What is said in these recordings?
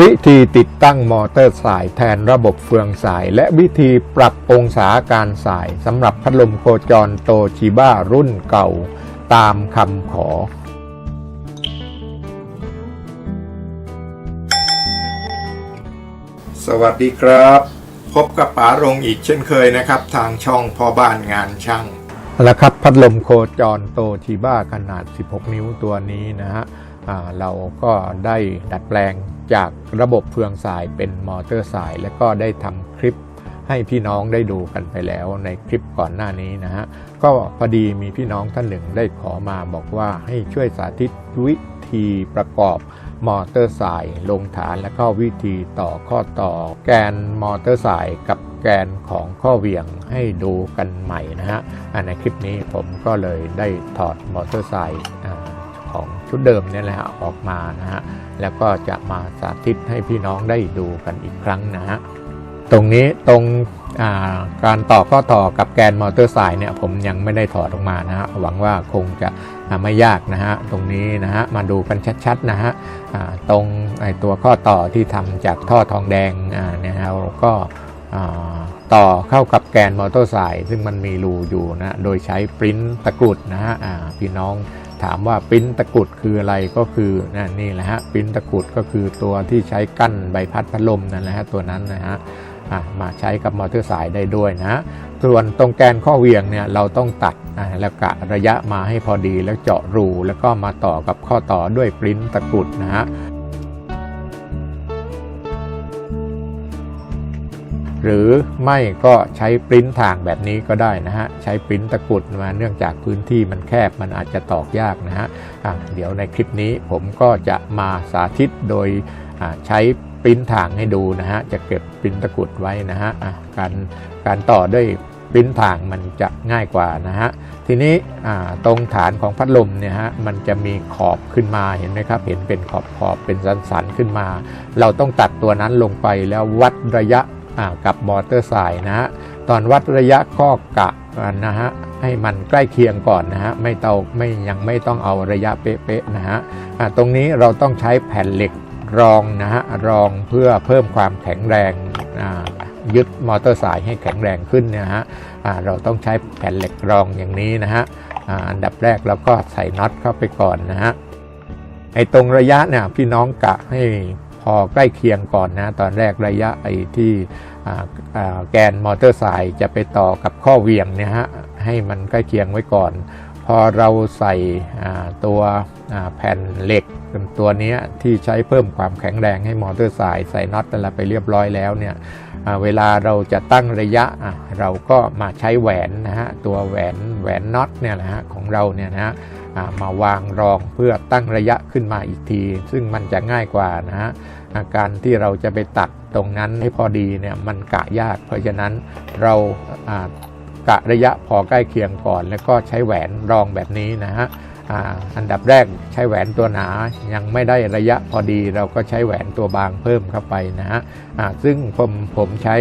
วิธีติดตั้งมอเตอร์สายแทนระบบเฟืองสาย และวิธีปรับองศาการสายสำหรับพัดลมโคจรโตชิบ้ารุ่นเก่าตามคำขอ สวัสดีครับ พบกับป๋ารงอีกเช่นเคยนะครับ ทางช่องพ่อบ้านงานช่างแล้วครับพัดลมโคจรโตชิบ้าขนาด 16 นิ้วตัวนี้นะฮะ เราก็ได้ดัดแปลงจากระบบเฟืองสายเป็นมอเตอร์สาย และก็ได้ทำคลิปให้พี่น้องได้ดูกันไปแล้วในคลิปก่อนหน้านี้นะฮะ ก็พอดีมีพี่น้องท่านหนึ่งได้ขอมาบอกว่าให้ช่วยสาธิตวิธีประกอบมอเตอร์สายลงฐานและก็วิธีต่อข้อต่อ แกนมอเตอร์สายกับแกนของข้อเหวี่ยงให้ดูกันใหม่นะฮะในคลิปนี้ผมก็เลยได้ถอดมอเตอร์สาย ของชุดเดิมเนี่ยแหละออกมานะฮะแล้วก็จะมาสาธิตให้พี่น้องได้ดูกันอีกครั้งนะฮะตรงนี้ตรงาการต่อข้อต่อกับแกนมอเตอร์สายเนี่ยผมยังไม่ได้ถอดออกมานะฮะหวังว่าคงจะไม่ยากนะฮะตรงนี้นะฮะมาดูกันชัดๆนะฮะตรงไอตัวข้อต่อที่ทำจากท่อทองแดงเนี่ยเราก็ต่อเข้ากับแกนมอเตอร์สายซึ่งมันมีรูอยู่นะโดยใช้ปริ้นตะกรุดนะฮะพี่น้อง ถามว่าปริ้นตะกุดคืออะไรก็คือนะนี่แหละฮะปริ้นตะกุดก็คือตัวที่ใช้กั้นใบพัดพัดลมนั่นแหละฮะตัวนั้นนะฮะมาใช้กับมอเตอร์สายได้ด้วยนะส่วนตรงแกนข้อเหวียงเนี่ยเราต้องตัดแล้วกะระยะมาให้พอดีแล้วเจาะรู แล้วก็มาต่อกับข้อต่อด้วยปริ้นตะกุดนะฮะ หรือไม่ก็ใช้ปริ้นทางแบบนี้ก็ได้นะฮะ ใช้ปริ้นตะกุดมาเนื่องจากพื้นที่มันแคบมันอาจจะตอกยากนะฮะะเดี๋ยวในคลิปนี้ผมก็จะมาสาธิตโดยใช้ปริ้นทางให้ดูนะฮะ จะเก็บปริ้นตะกุดไว้นะฮะะการการต่อด้วยปริ้นทางมันจะง่ายกว่านะฮะ ทีนี้ตรงฐานของพัดลมเนี่ยฮะมันจะมีขอบขึ้นมาเห็นไหมครับ เห็นเป็นขอบขอบเป็นสันสันขึ้นมา เราต้องตัดตัวนั้นลงไปแล้ววัดระยะ กับมอเตอร์สายนะฮะตอนวัดระยะก็กะนะฮะให้มันใกล้เคียงก่อนนะฮะไม่ต้องไม่ยังไม่ต้องเอาระยะเป๊ะๆนะฮะตรงนี้เราต้องใช้แผ่นเหล็กรองนะฮะรองเพื่อเพิ่มความแข็งแรงยึดมอเตอร์สายให้แข็งแรงขึ้นนี่ยฮะเราต้องใช้แผ่นเหล็กรองอย่างนี้นะฮะอันดับแรกเราก็ใส่น็อตเข้าไปก่อนนะฮะไอ้ตรงระยะเนี่ยพี่น้องกะให้ พอใกล้เคียงก่อนนะ ตอนแรกระยะไอ้ที่แกนมอเตอร์สายจะไปต่อกับข้อเหวี่ยงเนี่ยฮะให้มันใกล้เคียงไว้ก่อน พอเราใส่ตัวแผ่นเหล็กตัวนี้ที่ใช้เพิ่มความแข็งแรงให้มอเตอร์สายใส่น็อตอะไรไปเรียบร้อยแล้วเนี่ย เวลาเราจะตั้งระยะเราก็มาใช้แหวนนะฮะตัวแหวนแหวนน็อตเนี่ยนะฮะของเราเนี่ยนะฮะมาวางรองเพื่อตั้งระยะขึ้นมาอีกที ซึ่งมันจะง่ายกว่านะฮะาการที่เราจะไปตัดตรงนั้นให้พอดีเนี่ยมันกะยาก เพราะฉะนั้นเรากะระยะพอใกล้เคียงก่อน แล้วก็ใช้แหวนรองแบบนี้นะฮะ อันดับแรกใช้แหวนตัวหนา ยังไม่ได้ระยะพอดีเราก็ใช้แหวนตัวบางเพิ่มเข้าไปนะฮะซึ่งผมผมใช้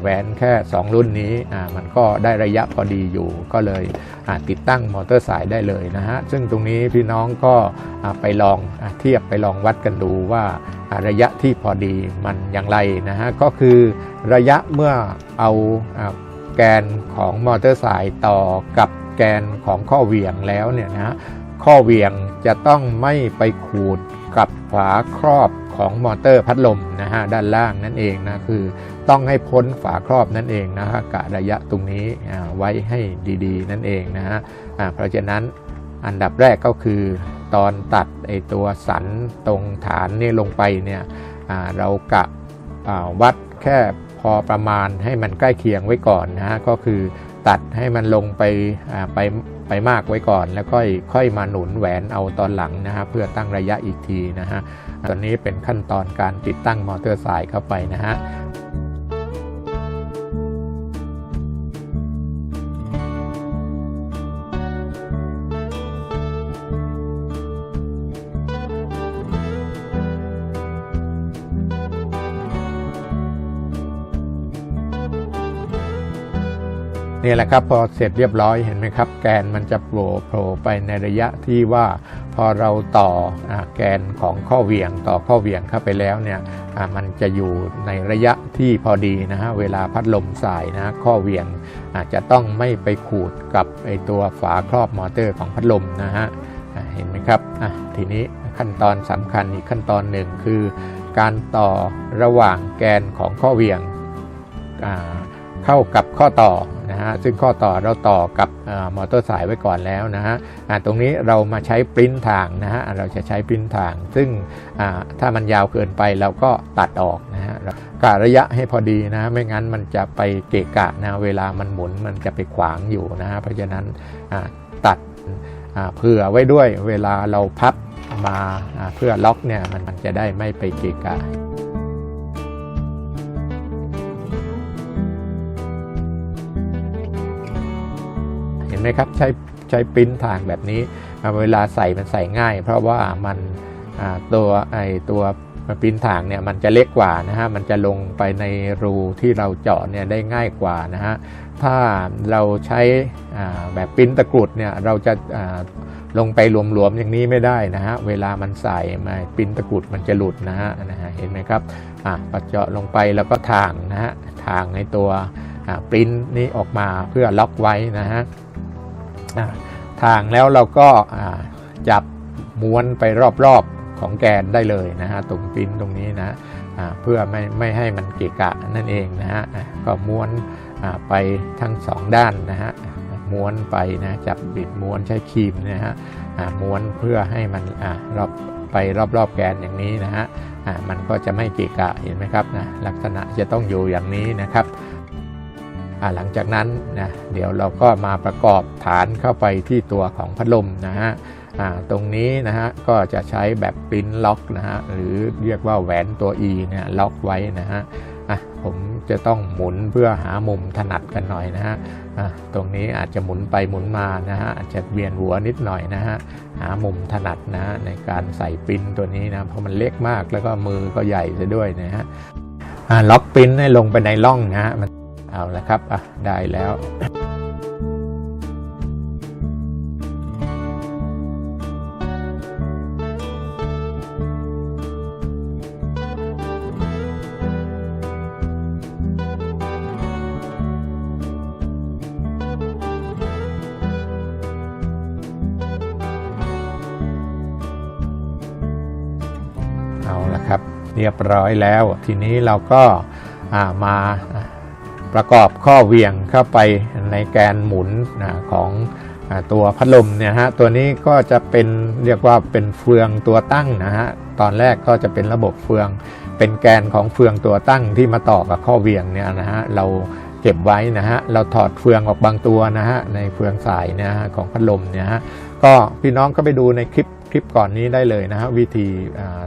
แหวนแค่ 2 รุ่นนี้มันก็ได้ระยะพอดีอยู่ ก็เลยติดตั้งมอเตอร์สายได้เลยนะฮะซึ่งตรงนี้พี่น้องก็ไปลองอเทียบไปลองวัดกันดูว่าระยะที่พอดีมันอย่างไรนะฮะก็คือระยะเมื่อเอาอ่าแกนของมอเตอร์สายต่อกับ แกนของข้อเหวี่ยงแล้วเนี่ยนะฮะข้อเหวี่ยงจะต้องไม่ไปขูดกับฝาครอบของมอเตอร์พัดลมนะฮะด้านล่างนั่นเองนะคือต้องให้พ้นฝาครอบนั่นเองนะฮะกะระยะตรงนี้อ่าไว้ให้ดีๆ นั่นเองนะฮะอ่าเพราะฉะนั้นอันดับแรกก็คือตอนตัดไอตัวสันตรงฐานนี่ลงไปเนี่ยอ่าเรากะวัดแค่พอประมาณให้มันใกล้เคียงไว้ก่อนนะฮะก็คือ ตัดให้มันลงไปไปไปมากไว้ก่อน แล้วค่อยค่อยมาหนุนแหวนเอาตอนหลังนะฮะเพื่อตั้งระยะอีกทีนะฮะตอนนี้เป็นขั้นตอนการติดตั้งมอเตอร์สายเข้าไปนะฮะ นี่แหละครับพอเสร็จเรียบร้อยเห็นไหมครับ แกนมันจะโผล่โผล่ไปในระยะที่ว่าพอเราต่ออแกนของข้อเหวี่ยงต่อข้อเหวี่ยงเข้าไปแล้วเนี่ยมันจะอยู่ในระยะที่พอดีนะฮะเวลาพัดลมสายนะข้อเหวี่ยงอาจจะต้องไม่ไปขูดกับไอตัวฝาครอบมอเตอร์ของพัดลมนะฮะเห็นไหมครับทีนี้ขั้นตอนสำคัญอีกขั้นตอนหนึ่งคือ การต่อระหว่างแกนของข้อเหวี่ยงเข้ากับข้อต่อ นะฮะซึ่งข้อต่อเราต่อกับอมอเตอร์สายไว้ก่อนแล้วนะฮะตรงนี้เรามาใช้ปริ้นทางนะฮะเราจะใช้ปริ้นทาง ซึ่งถ้ามันยาวเกินไปเราก็ตัดออกนะฮะกะระยะให้พอดีนะ ไม่งั้นมันจะไปเกะกะนะเวลามันหมุนมันจะไปขวางอยู่นะฮะเพราะฉะนั้นตัดเผื่อไว้ด้วยเวลาเราพับมาเพื่อล็อกเนี่ยมันจะได้ไม่ไปเกะกะ ห็นไหมครับใช้ใช้ปิ้นทางแบบนี้เวลาใส่มันใส่ง่าย เพราะว่ามันตัวไอตัวปิ้นทางเนี่ยมันจะเล็กกว่านะฮะมันจะลงไปในรูที่เราเจาะเนี่ยได้ง่ายกว่านะฮะถ้าเราใช้แบบปิ้นตะกรุดเนี่ยเราจะลงไปหลวมๆอย่างนี้ไม่ได้นะฮะเวลามันใส่มาปิ้นตะกรุดมันจะหลุดนะฮะนะฮะเห็นไหมครับอะพอเจาะลงไปแล้วก็ทางนะฮะทางในตัวปริ้นนี้ออกมาเพื่อล็อกไว้นะฮะ ทางแล้วเราก็จับม้วนไปรอบๆของแกนได้เลยนะฮะตรงปิ้นตรงนี้นะเพื่อไม่ไม่ให้มันเกะกะนั่นเองนะฮะก็ม้วนไปทั้งสองด้านนะฮะม้วนไปนะจับบิดม้วนใช้ครีมนะฮะม้วนเพื่อให้มันอรอบไปรอบๆแกนอย่างนี้นะฮะมันก็จะไม่เกะกะเห็นไหมครับนะลักษณะจะต้องอยู่อย่างนี้นะครับ หลังจากนั้นนะเดี๋ยวเราก็มาประกอบฐานเข้าไปที่ตัวของพัดลมนะฮะตรงนี้นะฮะก็จะใช้แบบปิ้นล็อกนะฮะหรือเรียกว่าแหวนตัว E เนี่ยล็อกไว้นะฮะผมจะต้องหมุนเพื่อหามุมถนัดกันหน่อยนะฮะตรงนี้อาจจะหมุนไปหมุนมานะฮะอาจจะเวียนหัวนิดหน่อยนะฮะหามุมถนัดนะฮะในการใส่ปิ้นตัวนี้นะเพราะมันเล็กมากแล้วก็มือก็ใหญ่ซะด้วยนะฮะล็อกปิ้นให้ลงไปในร่องนะฮะ เอาละครับอะได้แล้วเอาละครับ เรียบร้อยแล้ว ทีนี้เราก็อ่ามา ประกอบข้อเหวี่ยงเข้าไปในแกนหมุนนะของตัวพัดลมเนี่ยฮะตัวนี้ก็จะเป็นเรียกว่าเป็นเฟืองตัวตั้งนะฮะตอนแรกก็จะเป็นระบบเฟือง เป็นแกนของเฟืองตัวตั้งที่มาต่อกับข้อเหวี่ยงเนี่ยนะฮะเราเก็บไว้นะฮะเราถอดเฟืองออกบางตัวนะฮะในเฟืองสายนี่ยฮะของพัดลมเนี่ยฮะก็พี่น้องก็ไปดูในคลิปคลิปก่อนนี้ได้เลยนะฮะวิธีอ่า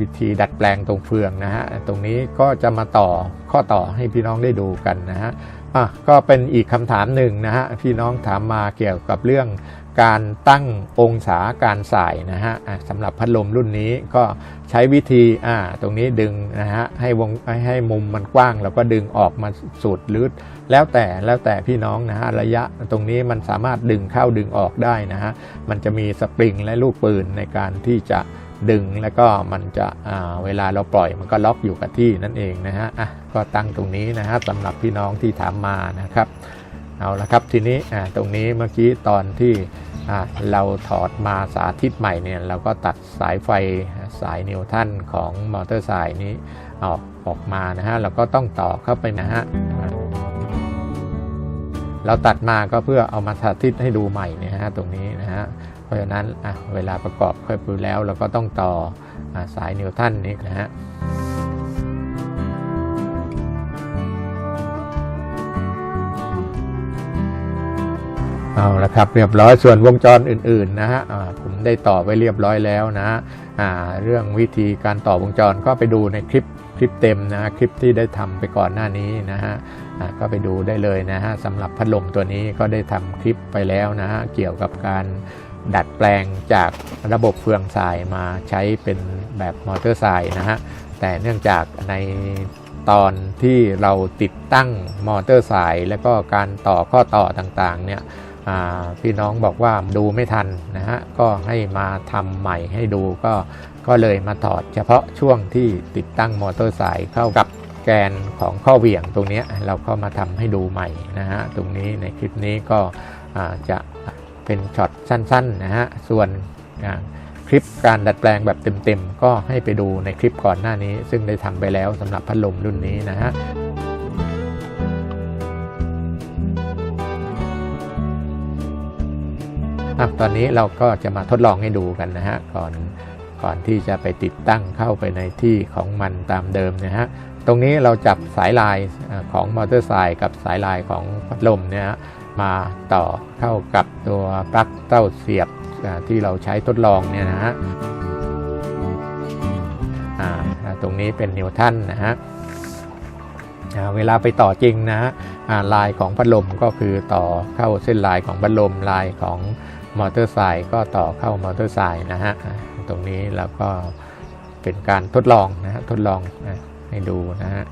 วิธีดัดแปลงตรงเฟืองนะฮะตรงนี้ก็จะมาต่อข้อต่อให้พี่น้องได้ดูกันนะฮะอะก็เป็นอีกคำถามหนึ่งนะฮะพี่น้องถามมาเกี่ยวกับเรื่องการตั้งองศาการสายนะฮะสำหรับพัดลมรุ่นนี้ก็ใช้วิธีอ่าตรงนี้ดึงนะฮะให้วงให้ให้มุมมันกว้าง แล้วก็ดึงออกมาสุดหรือแล้วแต่แล้วแต่พี่น้องนะฮะระยะตรงนี้มันสามารถดึงเข้าดึงออกได้นะฮะมันจะมีสปริงและลูกปืนในการที่จะ ดึงแล้วก็มันจะเวลาเราปล่อยมันก็ล็อกอยู่กับที่นั่นเองนะฮะอะก็ตั้งตรงนี้นะฮะสำหรับพี่น้องที่ถามมานะครับ เอาละครับทีนี้อ่าตรงนี้เมื่อกี้ตอนที่อ่าเราถอดมาสาธิตใหม่เนี่ยเราก็ตัดสายไฟสายนิวตันของมอเตอร์สายนี้ออกออกมานะฮะเราก็ต้องต่อเข้าไปนะฮะเราตัดมาก็เพื่อเอามาสาธิตให้ดูใหม่นี่ฮะตรงนี้นะฮะ เพราะฉะนั้นเวลาประกอบเค่อยปูแล้วเราก็ต้องต่ออสายนิวตันนี้นะฮะเอาละครับเรียบร้อยส่วนวงจรอื่นๆนะฮะผมได้ต่อไว้เรียบร้อยแล้วนะฮะเรื่องวิธีการต่อวงจรก็ไปดูในคลิปคลิปเต็มนะฮะคลิปที่ได้ทำไปก่อนหน้านี้นะฮะก็ไปดูได้เลยนะฮะสำหรับพัดลมตัวนี้ก็ได้ทำคลิปไปแล้วนะฮะเกี่ยวกับการ ดัดแปลงจากระบบเฟืองสายมาใช้เป็นแบบมอเตอร์สายนะฮะ แต่เนื่องจากในตอนที่เราติดตั้งมอเตอร์สาย แล้วก็การต่อข้อต่อต่างๆเนี่ยพี่น้องบอกว่าดูไม่ทันนะฮะก็ให้มาทำใหม่ให้ดูก็ก็เลยมาถอดเฉพาะช่วงที่ติดตั้งมอเตอร์สายเข้ากับแกนของข้อเหวี่ยงตรงนี้เราก็มาทำให้ดูใหม่นะฮะตรงนี้ในคลิปนี้ก็จะ เป็นช็อตสั้นๆนะฮะ ส่วนคลิปการดัดแปลงแบบเต็มๆ ก็ให้ไปดูในคลิปก่อนหน้านี้ ซึ่งได้ทำไปแล้วสำหรับพัดลมรุ่นนี้นะฮะตอนนี้เราก็จะมาทดลองให้ดูกันนะฮะก่อนก่อนที่จะไปติดตั้งเข้าไปในที่ของมันตามเดิมนะฮะ ตรงนี้เราจับสายลายของมอเตอร์ไซค์กับสายลายของพัดลมเนี่ยฮะ มาต่อเข้ากับตัวปลั๊กเต้าเสียบที่เราใช้ทดลองเนี่ยนะฮะตรงนี้เป็นนิวตันนะฮะเวลาไปต่อจริงนะฮะลายของพัดลมก็คือต่อเข้าเส้นลายของพัดลมลายของมอเตอร์ไซค์ก็ต่อเข้ามอเตอร์ไซค์นะฮะตรงนี้เราก็เป็นการทดลองนะฮะทดลองนะให้ดูนะฮะ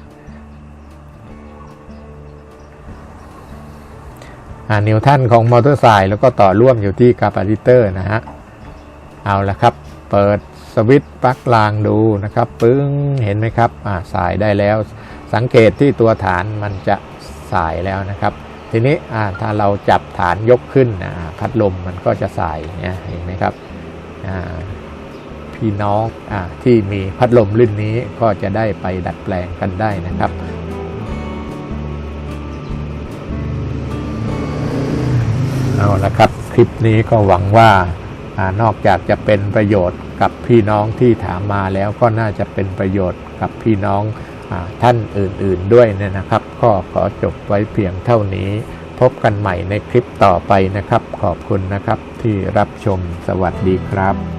นิวตันของมอเตอร์ไซค์แล้วก็ต่อร่วมอยู่ที่คาปาซิเตอร์นะฮะ เอาละครับ เปิดสวิตช์ปลั๊กรางดูนะครับปึ้งเห็นไหมครับอ่าสายได้แล้ว สังเกตที่ตัวฐานมันจะสายแล้วนะครับ ทีนี้อ่าถ้าเราจับฐานยกขึ้นอ่าพัดลมมันก็จะสายเนี่ยเห็นไหมครับอ่าพี่น้องอาที่มีพัดลมรุ่นนี้ก็จะได้ไปดัดแปลงกันได้นะครับ คลิปนี้ก็หวังว่าอนอกจากจะเป็นประโยชน์กับพี่น้องที่ถามมาแล้วก็น่าจะเป็นประโยชน์กับพี่น้องอท่านอื่นๆด้วยเนี่ยนะครับ ก็ขอจบไว้เพียงเท่านี้ พบกันใหม่ในคลิปต่อไปนะครับ ขอบคุณนะครับที่รับชมสวัสดีครับ